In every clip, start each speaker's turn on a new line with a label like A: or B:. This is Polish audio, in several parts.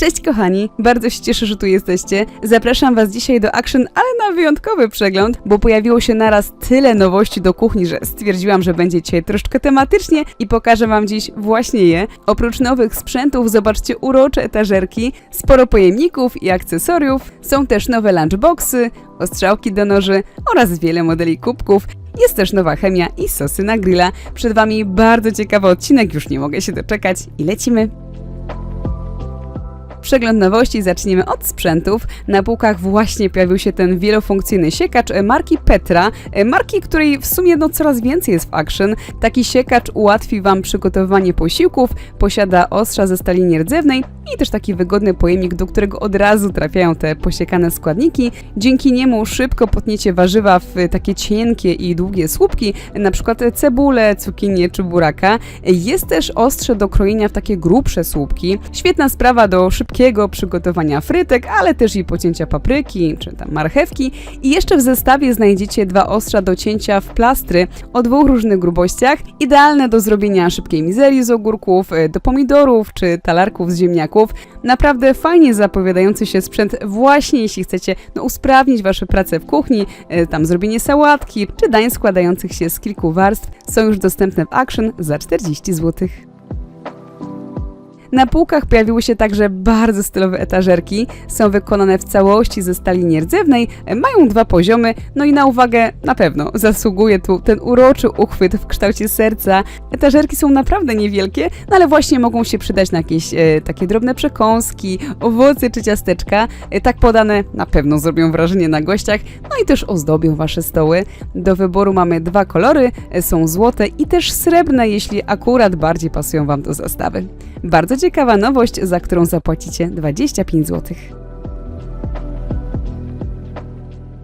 A: Cześć kochani, bardzo się cieszę, że tu jesteście. Zapraszam Was dzisiaj do Action, ale na wyjątkowy przegląd, bo pojawiło się naraz tyle nowości do kuchni, że stwierdziłam, że będzie dzisiaj troszeczkę tematycznie i pokażę Wam dziś właśnie je. Oprócz nowych sprzętów zobaczcie urocze etażerki, sporo pojemników i akcesoriów. Są też nowe lunchboxy, ostrzałki do noży oraz wiele modeli kubków. Jest też nowa chemia i sosy na grilla. Przed Wami bardzo ciekawy odcinek, już nie mogę się doczekać i lecimy. Przegląd nowości zaczniemy od sprzętów. Na półkach właśnie pojawił się ten wielofunkcyjny siekacz e, marki Petra, e, marki, której w sumie no coraz więcej jest w Action. Taki siekacz ułatwi Wam przygotowywanie posiłków, posiada ostrza ze stali nierdzewnej i też taki wygodny pojemnik, do którego od razu trafiają te posiekane składniki. Dzięki niemu szybko potniecie warzywa w takie cienkie i długie słupki, na przykład cebulę, cukinię czy buraka. Jest też ostrze do krojenia w takie grubsze słupki. Świetna sprawa do szybkiego przygotowania frytek, ale też i pocięcia papryki czy tam marchewki. I jeszcze w zestawie znajdziecie dwa ostrza do cięcia w plastry o dwóch różnych grubościach, idealne do zrobienia szybkiej mizerii z ogórków, do pomidorów czy talarków z ziemniaków. Naprawdę fajnie zapowiadający się sprzęt właśnie jeśli chcecie no, usprawnić Wasze prace w kuchni, e, tam zrobienie sałatki czy dań składających się z kilku warstw są już dostępne w Action za 40 zł. Na półkach pojawiły się także bardzo stylowe etażerki. Są wykonane w całości ze stali nierdzewnej, mają dwa poziomy, no i na uwagę na pewno zasługuje tu ten uroczy uchwyt w kształcie serca. Etażerki są naprawdę niewielkie, no ale właśnie mogą się przydać na jakieś e, takie drobne przekąski, owoce czy ciasteczka. E, tak podane na pewno zrobią wrażenie na gościach, no i też ozdobią wasze stoły. Do wyboru mamy dwa kolory, e, są złote i też srebrne, jeśli akurat bardziej pasują wam do zastawy. Bardzo ciekawa nowość, za którą zapłacicie 25 zł.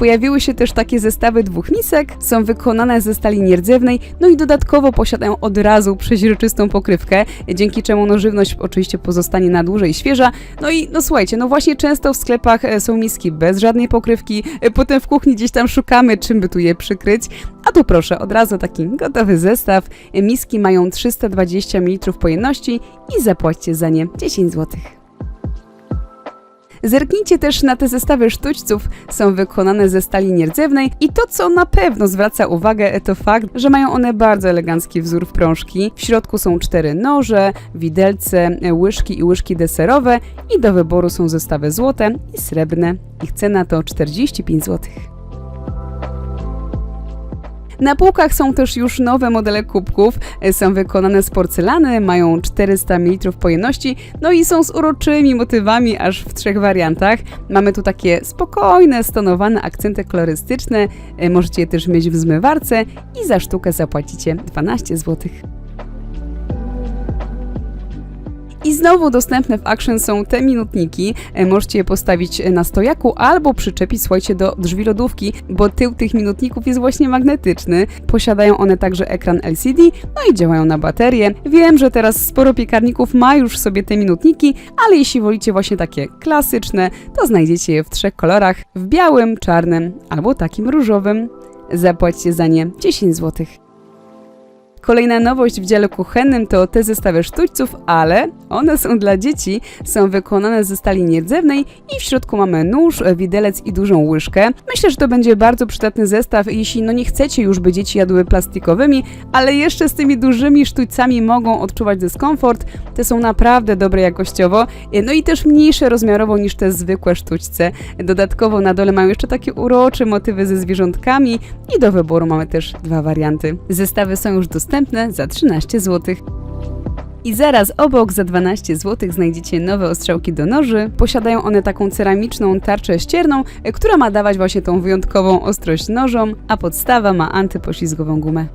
A: Pojawiły się też takie zestawy dwóch misek, są wykonane ze stali nierdzewnej, no i dodatkowo posiadają od razu przeźroczystą pokrywkę, dzięki czemu no żywność oczywiście pozostanie na dłużej świeża. No i no słuchajcie, no właśnie często w sklepach e, są miski bez żadnej pokrywki, e, potem w kuchni gdzieś tam szukamy, czym by tu je przykryć, a tu proszę, od razu taki gotowy zestaw. E, Miski mają 320 ml pojemności i zapłaćcie za nie 10 zł. Zerknijcie też na te zestawy sztućców, są wykonane ze stali nierdzewnej i to, co na pewno zwraca uwagę, to fakt, że mają one bardzo elegancki wzór w prążki. W środku są cztery noże, widelce, łyżki i łyżki deserowe i do wyboru są zestawy złote i srebrne. Ich cena to 45 zł. Na półkach są też już nowe modele kubków. Są wykonane z porcelany, mają 400 ml pojemności, no i są z uroczymi motywami aż w trzech wariantach. Mamy tu takie spokojne, stonowane akcenty kolorystyczne. E, Możecie je też mieć w zmywarce i za sztukę zapłacicie 12 zł. I znowu dostępne w Action są te minutniki. E, Możecie je postawić na stojaku albo przyczepić, słuchajcie, do drzwi lodówki, bo tył tych minutników jest właśnie magnetyczny. Posiadają one także ekran LCD, no i działają na baterię. Wiem, że teraz sporo piekarników ma już sobie te minutniki, ale jeśli wolicie właśnie takie klasyczne, to znajdziecie je w trzech kolorach: w białym, czarnym albo takim różowym. Zapłaćcie za nie 10 zł. Kolejna nowość w dziale kuchennym to te zestawy sztućców, ale one są dla dzieci, są wykonane ze stali nierdzewnej i w środku mamy nóż, widelec i dużą łyżkę. Myślę, że to będzie bardzo przydatny zestaw, jeśli no nie chcecie już, by dzieci jadły plastikowymi, ale jeszcze z tymi dużymi sztućcami mogą odczuwać dyskomfort. Te są naprawdę dobre jakościowo, no i też mniejsze rozmiarowo niż te zwykłe sztućce. Dodatkowo na dole mają jeszcze takie urocze motywy ze zwierzątkami i do wyboru mamy też dwa warianty. Zestawy są już dostępne za 13 zł. I zaraz obok za 12 zł znajdziecie nowe ostrzałki do noży. Posiadają one taką ceramiczną tarczę ścierną, e, która ma dawać właśnie tą wyjątkową ostrość nożom, a podstawa ma antypoślizgową gumę.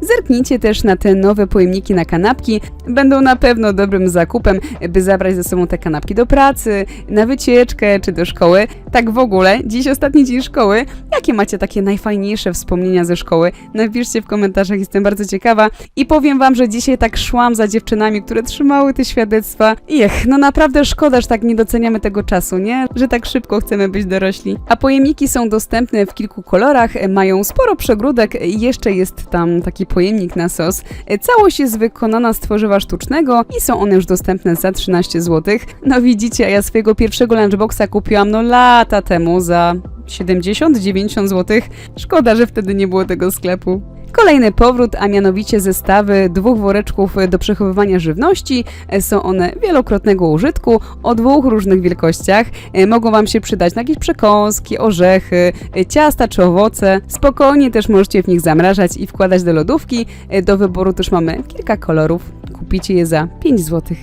A: Zerknijcie też na te nowe pojemniki na kanapki. Będą na pewno dobrym zakupem, by zabrać ze sobą te kanapki do pracy, na wycieczkę czy do szkoły. Tak w ogóle, dziś ostatni dzień szkoły. Jakie macie takie najfajniejsze wspomnienia ze szkoły? Napiszcie w komentarzach, jestem bardzo ciekawa. I powiem wam, że dzisiaj tak szłam za dziewczynami, które trzymały te świadectwa. I ech, no naprawdę szkoda, że tak nie doceniamy tego czasu, nie? Że tak szybko chcemy być dorośli. A pojemniki są dostępne w kilku kolorach, mają sporo przegródek jeszcze jest tam taki pojemnik na sos. Całość jest wykonana z tworzywa sztucznego i są one już dostępne za 13 zł. No widzicie, ja swojego pierwszego lunchboxa kupiłam no lata temu za 70-90 zł. Szkoda, że wtedy nie było tego sklepu. Kolejny powrót, a mianowicie zestawy dwóch woreczków do przechowywania żywności. Są one wielokrotnego użytku o dwóch różnych wielkościach. E, Mogą Wam się przydać na jakieś przekąski, orzechy, e, ciasta czy owoce. Spokojnie też możecie w nich zamrażać i wkładać do lodówki. E, Do wyboru też mamy kilka kolorów. Kupicie je za 5 złotych.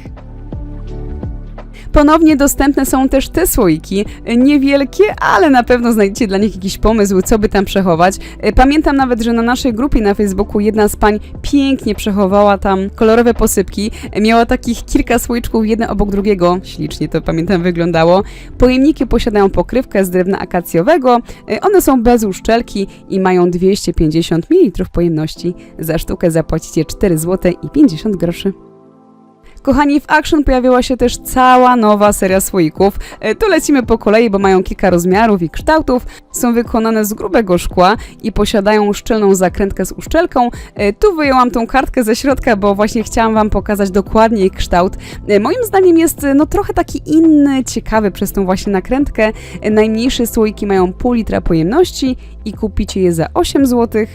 A: Ponownie dostępne są też te słoiki, niewielkie, ale na pewno znajdziecie dla nich jakiś pomysł, co by tam przechować. E, Pamiętam nawet, że na naszej grupie na Facebooku jedna z pań pięknie przechowała tam kolorowe posypki. E, Miała takich kilka słoiczków, jedne obok drugiego. Ślicznie to pamiętam wyglądało. Pojemniki posiadają pokrywkę z drewna akacjowego. E, One są bez uszczelki i mają 250 ml pojemności. Za sztukę zapłacicie 4 zł i 50 groszy. Kochani, w Action pojawiła się też cała nowa seria słoików. E, Tu lecimy po kolei, bo mają kilka rozmiarów i kształtów. Są wykonane z grubego szkła i posiadają szczelną zakrętkę z uszczelką. E, Tu wyjęłam tą kartkę ze środka, bo właśnie chciałam Wam pokazać dokładnie ich kształt. E, Moim zdaniem jest no trochę taki inny, ciekawy przez tą właśnie nakrętkę. Najmniejsze słoiki mają pół litra pojemności i kupicie je za 8 zł.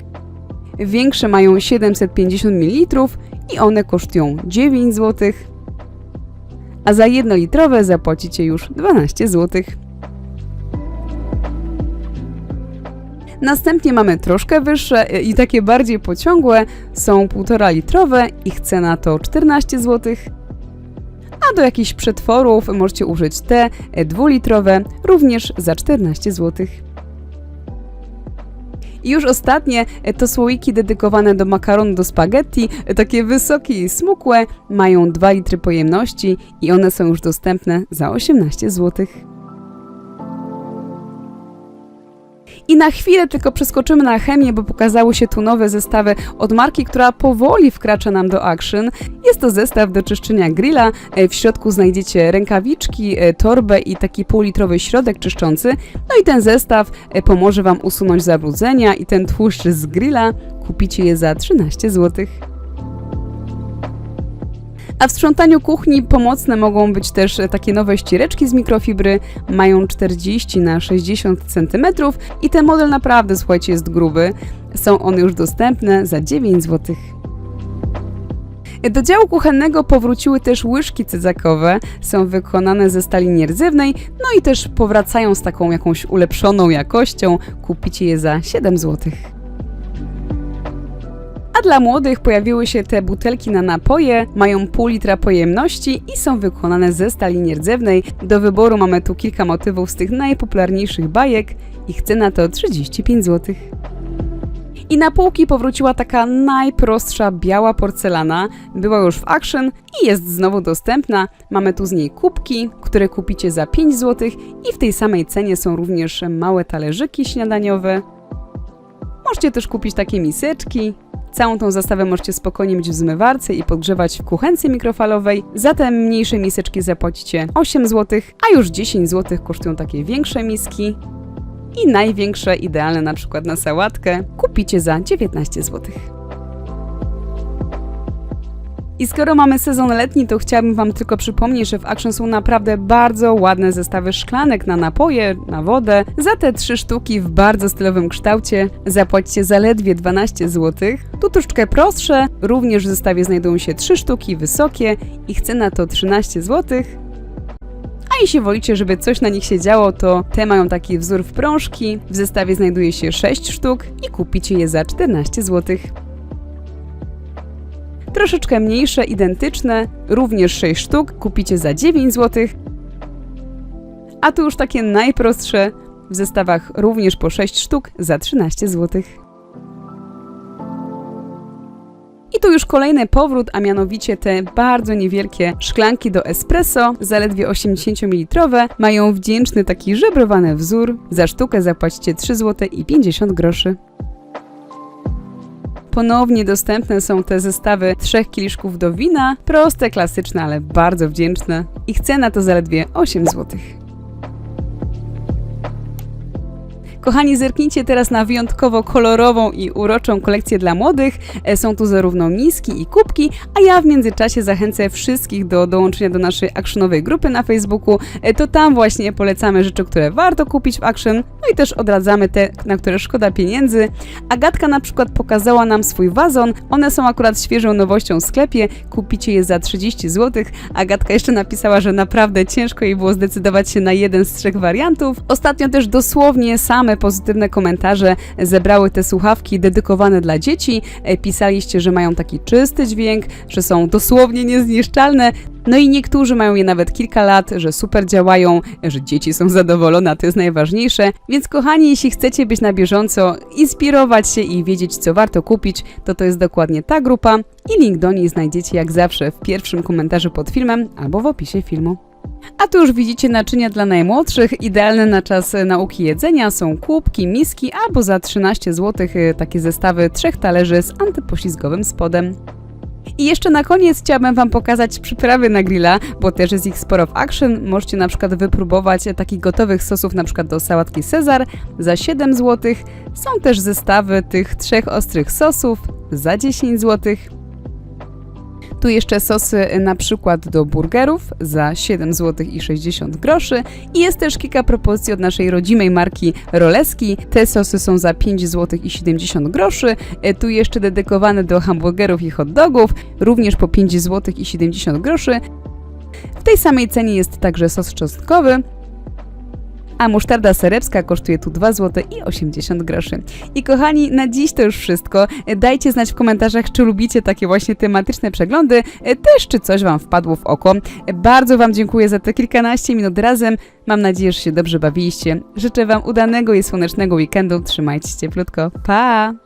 A: Większe mają 750 ml i one kosztują 9 zł, a za jednolitrowe zapłacicie już 12 zł. Następnie mamy troszkę wyższe e, i takie bardziej pociągłe, są 1,5 litrowe, ich cena to 14 zł. A do jakichś przetworów możecie użyć te e, dwulitrowe, również za 14 zł. I już ostatnie e, to słoiki dedykowane do makaronu do spaghetti, e, takie wysokie i smukłe, mają 2 litry pojemności i one są już dostępne za 18 zł. I na chwilę tylko przeskoczymy na chemię, bo pokazały się tu nowe zestawy od marki, która powoli wkracza nam do Action. Jest to zestaw do czyszczenia grilla. E, W środku znajdziecie rękawiczki, e, torbę i taki półlitrowy środek czyszczący. No i ten zestaw e, pomoże Wam usunąć zabrudzenia i ten tłuszcz z grilla. Kupicie je za 13 zł. A w sprzątaniu kuchni pomocne mogą być też takie nowe ściereczki z mikrofibry. Mają 40 na 60 cm i ten model naprawdę, słuchajcie, jest gruby. Są one już dostępne za 9 zł. Do działu kuchennego powróciły też łyżki cyzakowe. Są wykonane ze stali nierdzewnej, no i też powracają z taką jakąś ulepszoną jakością. Kupicie je za 7 zł. A dla młodych pojawiły się te butelki na napoje, mają pół litra pojemności i są wykonane ze stali nierdzewnej. Do wyboru mamy tu kilka motywów z tych najpopularniejszych bajek. Ich cena to 35 zł. I na półki powróciła taka najprostsza biała porcelana. Była już w Action i jest znowu dostępna. Mamy tu z niej kubki, które kupicie za 5 zł i w tej samej cenie są również małe talerzyki śniadaniowe. Możecie też kupić takie miseczki. Całą tą zastawę możecie spokojnie mieć w zmywarce i podgrzewać w kuchence mikrofalowej. Za te mniejsze miseczki zapłacicie 8 zł, a już 10 zł kosztują takie większe miski. I największe, idealne na przykład na sałatkę, kupicie za 19 zł. I skoro mamy sezon letni, to chciałabym Wam tylko przypomnieć, że w Action są naprawdę bardzo ładne zestawy szklanek na napoje, na wodę. Za te trzy sztuki w bardzo stylowym kształcie zapłacicie zaledwie 12 zł. Tu troszeczkę prostsze, również w zestawie znajdują się trzy sztuki wysokie. Ich cena to 13 zł. A jeśli wolicie, żeby coś na nich się działo, to te mają taki wzór w prążki. W zestawie znajduje się 6 sztuk i kupicie je za 14 zł. Troszeczkę mniejsze, identyczne, również 6 sztuk, kupicie za 9 zł. A tu już takie najprostsze, w zestawach również po 6 sztuk za 13 zł. I tu już kolejny powrót, a mianowicie te bardzo niewielkie szklanki do espresso, zaledwie 80 ml, mają wdzięczny taki żebrowany wzór. Za sztukę zapłacicie 3 zł i 50 groszy. Ponownie dostępne są te zestawy trzech kieliszków do wina, proste, klasyczne, ale bardzo wdzięczne. Ich cena to zaledwie 8 zł. Kochani, zerknijcie teraz na wyjątkowo kolorową i uroczą kolekcję dla młodych. E, Są tu zarówno miski i kubki, a ja w międzyczasie zachęcę wszystkich do dołączenia do naszej actionowej grupy na Facebooku. E, To tam właśnie polecamy rzeczy, które warto kupić w Action, no i też odradzamy te, na które szkoda pieniędzy. Agatka na przykład pokazała nam swój wazon. One są akurat świeżą nowością w sklepie. Kupicie je za 30 zł. Agatka jeszcze napisała, że naprawdę ciężko jej było zdecydować się na jeden z trzech wariantów. Ostatnio też dosłownie same pozytywne komentarze zebrały te słuchawki dedykowane dla dzieci. E, Pisaliście, że mają taki czysty dźwięk, że są dosłownie niezniszczalne. No i niektórzy mają je nawet kilka lat, że super działają, że dzieci są zadowolone, to jest najważniejsze. Więc kochani, jeśli chcecie być na bieżąco, inspirować się i wiedzieć, co warto kupić, to to jest dokładnie ta grupa i link do niej znajdziecie jak zawsze w pierwszym komentarzu pod filmem albo w opisie filmu. A tu już widzicie naczynia dla najmłodszych, idealne na czas nauki jedzenia są kubki, miski albo za 13 zł takie zestawy trzech talerzy z antypoślizgowym spodem. I jeszcze na koniec chciałabym Wam pokazać przyprawy na grilla, bo też jest ich sporo w Action. Możecie na przykład wypróbować takich gotowych sosów na przykład do sałatki Cezar za 7 zł. Są też zestawy tych trzech ostrych sosów za 10 zł. Tu jeszcze sosy na przykład do burgerów za 7 zł i 60 groszy jest też kilka propozycji od naszej rodzimej marki Roleski. Te sosy są za 5 zł i 70 groszy. E, Tu jeszcze dedykowane do hamburgerów i hot dogów, również po 5 zł i 70 groszy. W tej samej cenie jest także sos czosnkowy, a musztarda serepska kosztuje tu 2 zł i 80 groszy. I kochani, na dziś to już wszystko. Dajcie znać w komentarzach, czy lubicie takie właśnie tematyczne przeglądy, też czy coś Wam wpadło w oko. Bardzo Wam dziękuję za te kilkanaście minut razem. Mam nadzieję, że się dobrze bawiliście. Życzę Wam udanego i słonecznego weekendu. Trzymajcie się cieplutko. Pa!